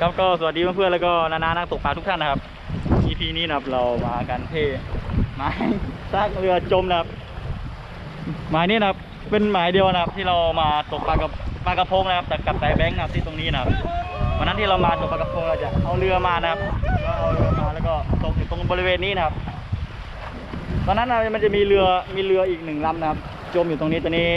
ครับก็สวัสดีเพื่อนๆแล้วก็นานานักตกปลาทุกท่านนะครับ EP นี้นะครับเรามากันที่หมายซากเรือจมนะครับหมายนี้นะครับเป็นหมายเดียวนะครับ ที่เรามาตกปลากับปลากระพงนะครับแต่กับสายแบงค์นะครับที่ตรงนี้นะครับวันนั้นที่เรามาตกปลากระพงเราจะเอาเรือมานะครับก็เอาเรือมาแล้วก็ตกอยู่ตรงบริเวณนี้นะครับ ตอนนั้นนะมันจะมีเรือมีเรืออีกหนึ่งลำนะครับ จมอยู่ตรงนี้ตัวนี้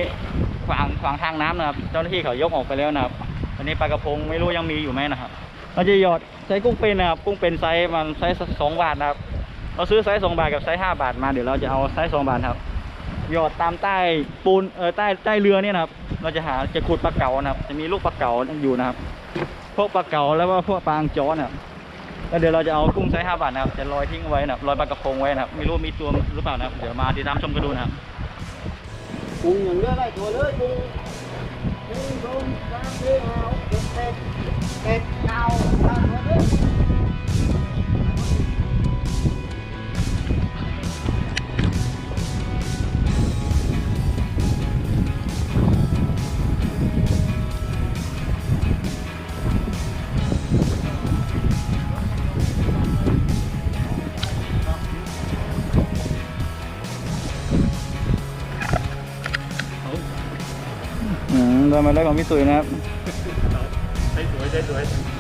ขวางขวางทางน้ำนะครับ เจ้าหน้าที่เขายกออกไปแล้วนะครับ อันนี้ปลากระพงไม่รู้ยังมีอยู่ไหมนะครับ เราจะหยอดไซส์กุ้งเป็นนะครับ กุ้งเป็นไซส์มันไซส์สองบาทนะครับ เราซื้อไซส์สองบาทกับไซส์ห้าบาทมาเดี๋ยวเราจะเอาไซส์สองบาทครับ หยอดตามใต้ปูนเออใต้ใต้เรือเนี่ยนะครับ เราจะหาจะขุดปลาเก๋านะครับ จะมีลูกปลาเก๋าอยู่นะครับ พวกปลาเก๋าแล้วก็พวกปลาอังจ้อนะครับแล้วเดี๋ยวเราจะเอากุ้งไซส์ห้าบาทนะครับ จะลอยทิ้งเอาไว้นะครับลอยปลากระพงไว้นะครับ ไม่รู้มีตัวหรือเปล่านะครับ เดี๋ยวมาติดตามชมกันดูนะครับกุ้งอย่างเลือได้ตัวเลยกุ้ง อืมได้มาแล้ของพี่สุยนะครับ ใช้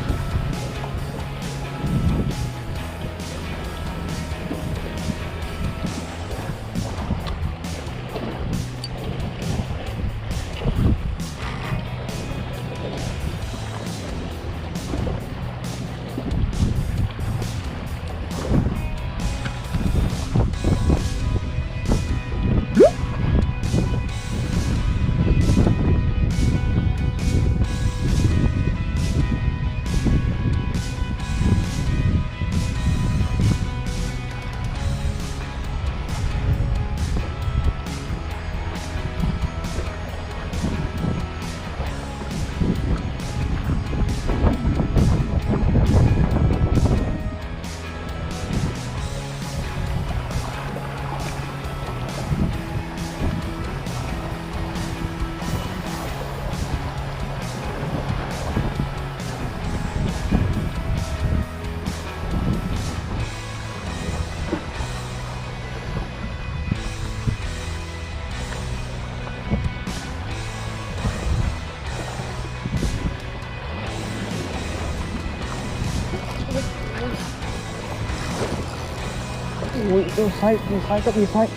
สวยใช้สวยอุ้ยดูไซส์ดูไซส์ก็มีไซส์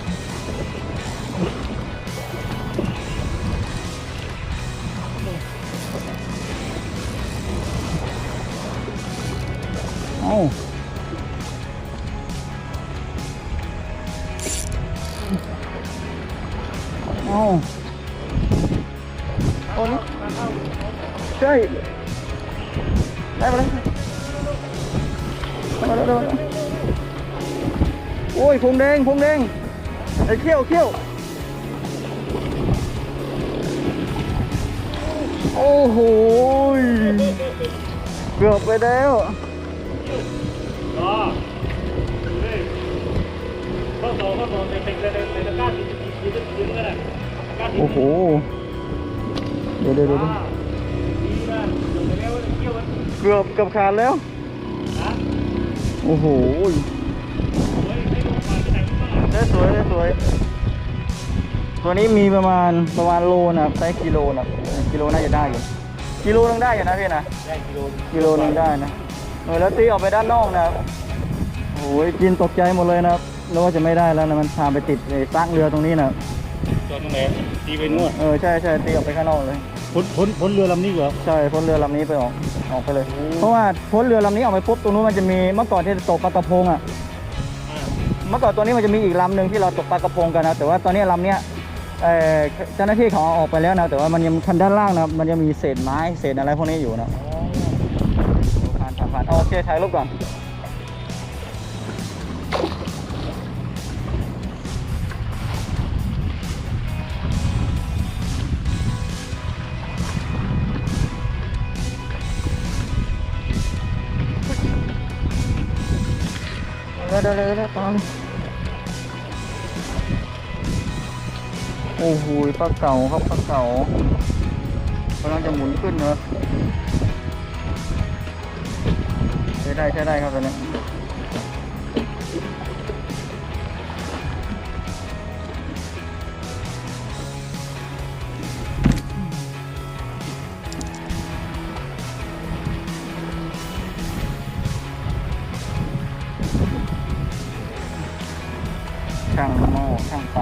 เอ้าเอ้าโอ้นี่ใช่ได้มาแล้วได้มาแล้วได้มาแล้ว โอ้ยพงแดงพงแดงไอ้เขี้ยวเขี้ยวโอ้โหเกือบไปแล้วก็เฮ้ยข้อสองข้อสองในในในในตะกร้าสีสีสีสีนั่นแหละตะกร้าสีโอ้โหเดี๋ยวเดี๋ยวเดี๋ยวเกือบเกือบขาดแล้วโอ้โห ไหนบ้างได้สวยได้สวย ตัวนี้มีประมาณประมาณโลนะครับไซส์กิโลนะกิโลน่าจะได้อยู่กิโลนึงได้อยู่นะพี่นะได้กิโลกิโลนึงได้นะเออแล้วตีออกไปด้านนอกนะครับโอ้ยกินตกใจหมดเลยนะครับแล้วว่าจะไม่ได้แล้วนะมันพาไปติดไอ้ซากเรือตรงนี้นะจอดตรงไหนตีไปนวดเออใช่ใช่ตีออกไปข้างนอกเลยพ้นพ้นพ้นเรือลำนี้เหรอใช่พ้นเรือลำนี้ไปออกออกไปเลย เพราะว่าพ้นเรือลำนี้ออกไปปุ๊บตรงนู้นมันจะมีเมื่อก่อนที่ตกปลากระพงอะอ่า เมื่อก่อนตัวนี้มันจะมีอีกลำหนึ่งที่เราตกปลากระพงกันนะแต่ว่าตอนนี้ลำเนี้ยเอ่อเจ้าหน้าที่เขาเอาออกไปแล้วนะแต่ว่ามันยังคันด้านล่างนะมันยังมีเศษไม้เศษอะไรพวกนี้อยู่นะผ่านผ่านผ่านโอเคถ่ายรูปก่อน เดี๋ยวเลยนะตอนโอ้โหปลาเก๋าครับปลาเก๋ากำลังจะหมุนขึ้นเนอะใช้ได้ใช้ได้ครับตอนนี้ ช่างห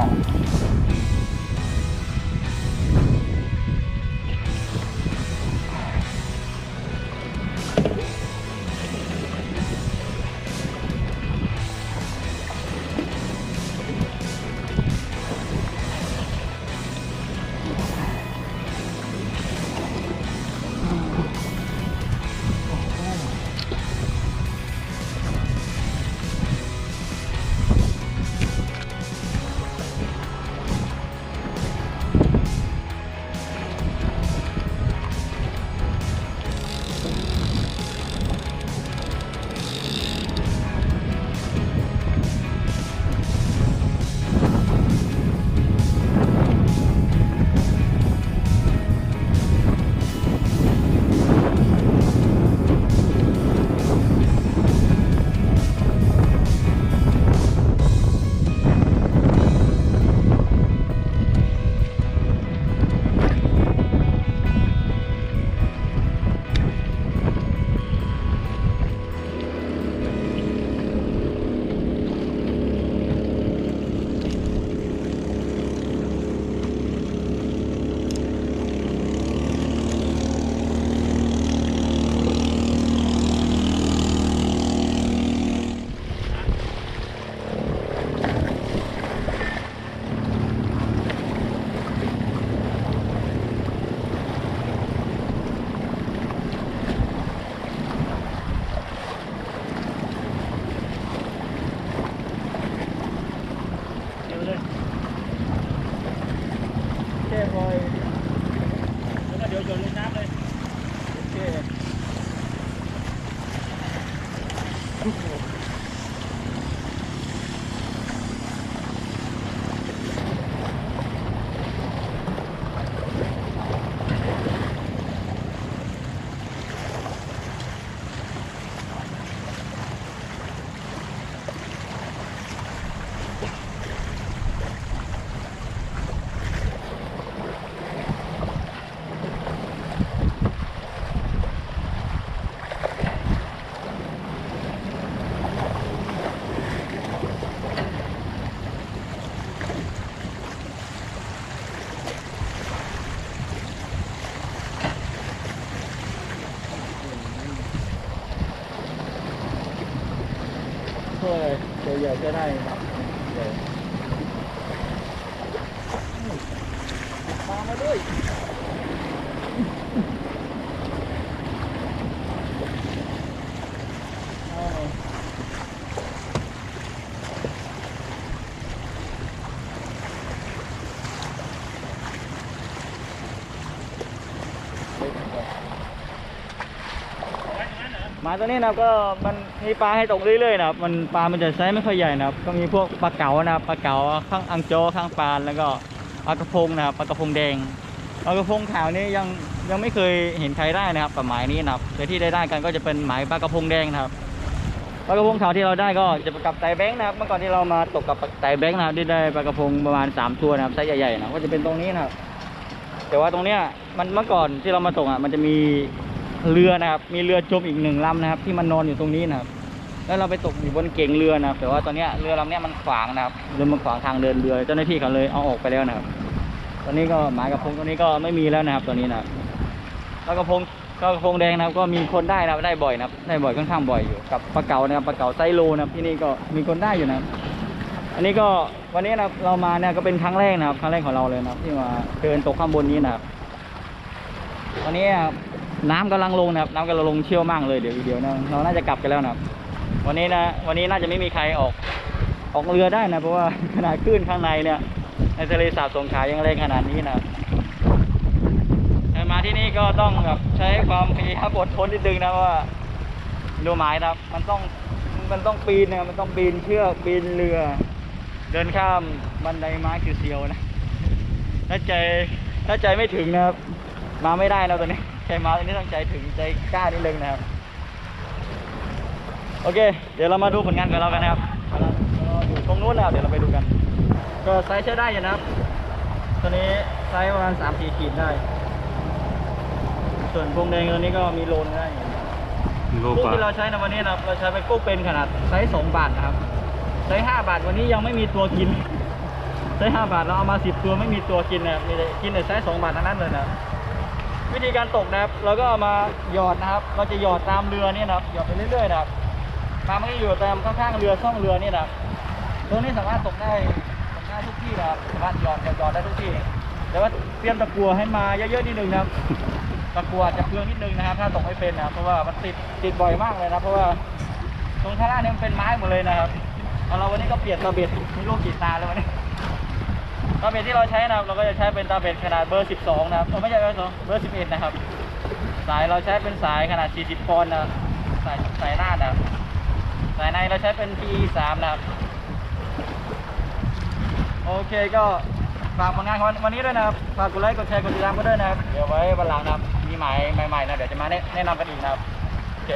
ใหญ่จะได้ครับเดี๋ยวมามาด้วย หมาตัวนี้นะครับก็มันมีปลาให้ตกเรื่อยๆนะครับมันปลามันจะไซส์ไม่ค่อยใหญ่นะครับก็มีพวกปลาเก๋านะครับปลาเก๋าข้างอังโจข้างปานแล้วก็ปลากระพงนะครับปลากระพงแดงปลากระพงขาวนี้ยังยังไม่เคยเห็นใครได้นะครับกับหมายนี้นะครับแต่ที่ได้ได้กันก็จะเป็นหมายปลากระพงแดงนะครับปลากระพงขาวที่เราได้ก็จะกับไตแบงค์นะครับเมื่อก่อนที่เรามาตกกับไตแบงค์นะครับที่ได้ปลากระพงประมาณสามตัวนะครับไซส์ใหญ่ๆนะก็จะเป็นตรงนี้นะครับแต่ว่าตรงเนี้ยมันเมื่อก่อนที่เรามาตกอะมันจะมี เรือนะครับ มีเรือจมอีกหนึ่งลำนะครับ ที่มันนอนอยู่ตรงนี้นะครับ แล้วเราไปตกอยู่บนเก่งเรือนะครับ แต่ว่าตอนนี้เรือลำเนี้ยมันขวางนะครับเรือมันขวางทางเดินเรือ เจ้าหน้าที่เขาเลยเอาออกไปแล้วนะครับ ตอนนี้ก็หมายกระพงตัวนี้ก็ไม่มีแล้วนะครับตอนนี้นะครับแล้วกระพงก็กระพงแดงนะครับ ก็มีคนได้นะครับได้บ่อยนะครับ ได้บ่อยค่อนข้างบ่อยอยู่กับปลาเก๋านะครับปลาเก๋าไซโลนะครับที่นี่ก็มีคนได้อยู่นะครับ อันนี้ก็วันนี้นะครับเรามาเนี่ยก็เป็นครั้งแรกนะครับ ครั้งแรกของเราเลยนะครับ ที่มาเดินตกข้างบนนี้นะครับตอนนี้ นะครับน้ำกำลังลงนะครับน้ำกำลังลงเชี่ยวมากเลยเดี๋ยวเดี๋ยวนะเราน่าจะกลับกันแล้วนะครับ วันนี้นะวันนี้น่าจะไม่มีใครออกออกเรือได้นะเพราะว่าขนาดคลื่นข้างในเนี่ยในทะเลสาบสงขลายังแรงขนาดนี้นะมาที่นี่ก็ต้องแบบใช้ความพยายามอดทนนิดนึงนะว่าดูหมายนะครับ มันต้องมันต้องปีนนะมันต้องปีนเชือกปีนเรือ เดินข้ามบันไดไม้คือเซียวนะถ้าใจถ้าใจไม่ถึงนะครับ มาไม่ได้นะตัวนี้ ใครมาตัวนี้ต้องใจถึงใจกล้านิดนึงนะครับ โอเค เดี๋ยวเรามาดูผลงานของเรากันนะครับเราอยู่ตรงนู้นแล้วเดี๋ยวเราไปดูกัน ก็ไซส์ใช้ได้อยู่นะครับ ตัวนี้ไซส์ประมาณ3 4ขีดได้ ส่วนพวงแดงตัวนี้ก็มีโลนได้อยู่โลกุ้งปลาที่เราใช้ในวันนี้นะครับ เราใช้เป็นกุ้งเป็นขนาดไซส์2บาทนะครับ ไซส์5บาทวันนี้ยังไม่มีตัวกินไซส์5บาทเราเอามา10ตัวไม่มีตัวกินนะครับมีแต่กินแต่ไซส์2บาททั้งนั้นเลยนะครับ วิธีการตกนะครับเราก็เอามาหยอดนะครับ เราจะหยอดตามเรือนี่นะครับหยอดไปเรื่อยๆนะครับปลามันก็อยู่ตามข้างๆเรือช่องเรือนี่นะครับตรงนี้สามารถตกได้ตกได้ทุกที่นะครับสามารถหยอดหยอดหยอดได้ทุกที่ แต่ว่าเตรียมตะกัวให้มาเยอะๆนิดนึงนะครับตะกัวจะเปลืองนิดนึงนะครับ ถ้าตกไม่เป็นนะเพราะว่ามันติดติดบ่อยมากเลยนะเพราะว่าตรงข้างล่างนี่มันเป็นไม้หมดเลยนะครับเราวันนี้ก็เปลี่ยนตาเบ็ดมีลูกกีตาร์แล้ววันนี้ ตาเบ็ดที่เราใช้นะครับเราก็จะใช้เป็นตาเบ็ดขนาดเบอร์ 12 นะครับเออไม่ใช่เบอร์2เบอร์ 11 นะครับ สายเราใช้เป็นสายขนาด 40 ปอนด์นะสายสายหน้านะครับสายในเราใช้เป็น PE 3นะครับ โอเคก็ฝากผลงานของวันนี้ด้วยนะครับ ฝากกดไลค์ กดแชร์ กดติดตามกันด้วยนะครับ เดี๋ยวไว้วันหลังนะครับ มีหมายใหม่ๆนะ เดี๋ยวจะมาแนะนำกันอีกนะครับ โอเค